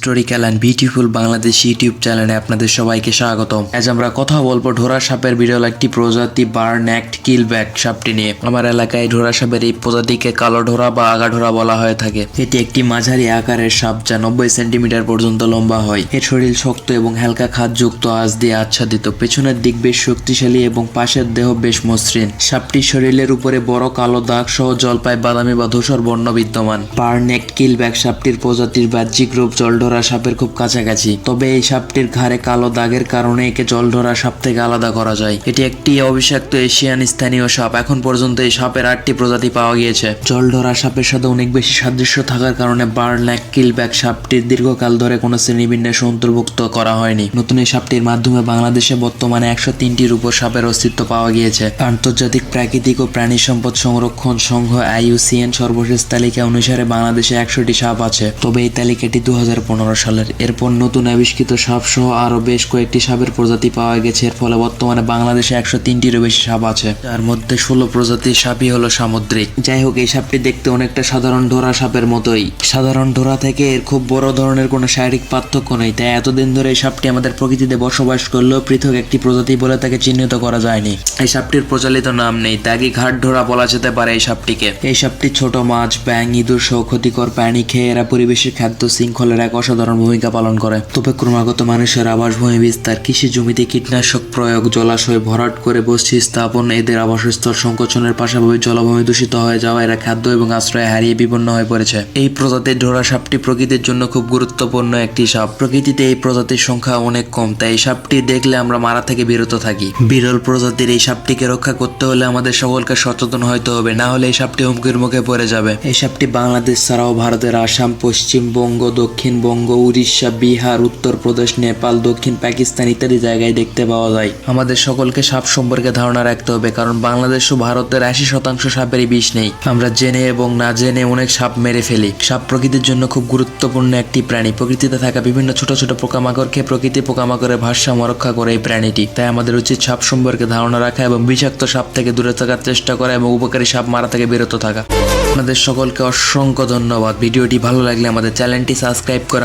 Historical and beautiful Bangladesh YouTube চ্যানেলে আপনাদের সবাইকে স্বাগতম। আজ আমরা কথা বলব ঢোরা সাপের বিরল একটি প্রজাতি বার্ন অ্যাক্ট কিলব্যাক সাপটি নিয়ে। আমার এলাকায় ঢোরা সাপের এই প্রজাতিকে কালো ঢোরা বা আগা ঢোরা বলা হয়ে থাকে। এটি একটি মাঝারি আকারের সাপ যা নব্বই সেন্টিমিটার পর্যন্ত লম্বা হয়। এর শরীর শক্ত এবং হালকা খাদযুক্ত আঁশ দিয়ে আচ্ছাদিত। পেছনের দিক বেশ শক্তিশালী এবং পাশের দেহ বেশ মসৃণ। সাপটির শরীরের উপরে বড় কালো দাগ সহ জলপাই, বাদামি বা ধূসর বর্ণ বিদ্যমান। পারনেক কিলব্যাক সাপটির প্রজাতির বাহ্যিক রূপ জলঢোরা সাপের খুব কাছাকাছি। তবে এই সাপটির ঘাড়ে কালো দাগের কারণে একে জলঢোরা সাপ থেকে আলাদা করা যায়। এটি একটি অবিষাক্ত এশিয়ান স্থানীয় সাপ। এখন পর্যন্ত এই সাপের আটটি প্রজাতি পাওয়া গিয়েছে। জলঢোরা সাপের সাথে অনেক বেশি সাদৃশ্য থাকার কারণে বার্নেক কিলব্যাক সাপটির দীর্ঘকাল ধরে কোনো শ্রেণীবিন্যাসে অন্তর্ভুক্ত করা হয়নি। নতুন এই সাপটির মাধ্যমে বাংলাদেশে বর্তমানে একশো তিনটির উপর সাপের অস্তিত্ব পাওয়া গিয়েছে। আন্তর্জাতিক প্রাকৃতিক ও প্রাণী সম্পদ সংরক্ষণ সংঘ আইইউসিএন সর্বশেষ তালিকা অনুসারে বাংলাদেশে একশোটি সাপ আছে। তবে এই তালিকাটি দু সালের এরপর নতুন আবিষ্কৃত সাপ সহ আরও বেশ কয়েকটি সাপের প্রজাতি পাওয়া গেছে। এর ফলে বর্তমানে বাংলাদেশে একশো তিনটিরও বেশি সাপ আছে। যার মধ্যে ষোলো প্রজাতির সাপই হলো সামুদ্রিক। যাই হোক, এই সাপটি দেখতে অনেকটা সাধারণ ডোরা সাপের মতোই। সাধারণ ডোরা থেকে এর খুব বড় ধরনের কোনো শারীরিক পার্থক্য নেই, তাই এতদিন ধরে এই সাপটি আমাদের প্রকৃতিতে বসবাস করলেও পৃথক একটি প্রজাতি বলে তাকে চিহ্নিত করা যায়নি। এই সাপটির প্রচলিত নাম নেই, তাকে ঘাট ঢোরা বলা যেতে পারে এই সাপটিকে। এই সাপটি ছোট মাছ ব্যাং ইঁদুর সহ ক্ষতিকর প্রাণী খেয়ে এরা পরিবেশের খাদ্য শৃঙ্খলের এক অসাধারণ ভূমিকা পালন করে। তবে ক্রমাগত মানুষের আবাসভূমি বিস্তার, কৃষি জমিতে কীটনাশক প্রয়োগ, জলাশয় ভরাট করে বসতি স্থাপন, এদের আবাসস্থল সংকোচনের পাশাপাশি জলভূমি দূষিত হয়ে যাওয়া, এরা খাদ্য এবং আশ্রয় হারিয়ে বিপন্ন হয়ে পড়েছে। এই প্রজাতির ঢোরা সাপটি প্রকৃতির জন্য খুব গুরুত্বপূর্ণ একটি সাপ। প্রকৃতিতে এই প্রজাতির সংখ্যা অনেক কম, তাই এই সাপটি দেখলে আমরা মারা থেকে বিরত থাকি। বিরল প্রজাতির এই সাপটিকে রক্ষা করতে হলে আমাদের সকলকে সচেতন হইতে হবে, না হলে এই সাপটি হুমকির মুখে পড়ে যাবে। এই সাপটি বাংলাদেশ ছাড়াও ভারতের আসাম, পশ্চিমবঙ্গ, দক্ষিণবঙ্গ উড়িষ্যা, বিহার, উত্তরপ্রদেশ, নেপাল, দক্ষিণ পাকিস্তান ইত্যাদি জায়গায় দেখতে পাওয়া যায়। আমাদের সকলকে সাপ সম্পর্কে ধারণা রাখতে হবে, কারণ বাংলাদেশ ও ভারতের আশি শতাংশ সাপেরই বিষ নেই। আমরা জেনে এবং না জেনে অনেক সাপ মেরে ফেলি। সাপ প্রকৃতির জন্য খুব গুরুত্বপূর্ণ একটি প্রাণী। প্রকৃতিতে থাকা বিভিন্ন ছোট ছোট পোকামাকড়কে প্রকৃতি পোকামাকড়ের ভারসাম্য রক্ষা করে এই প্রাণীটি। তাই আমাদের উচিত সাপ সম্পর্কে ধারণা রাখা এবং বিষাক্ত সাপ থেকে দূরে থাকার চেষ্টা করা এবং উপকারী সাপ মারা থেকে বিরত থাকা। আপনাদের সকলকে অসংখ্য ধন্যবাদ। ভিডিওটি ভালো লাগলে আমাদের চ্যানেলটি সাবস্ক্রাইব করে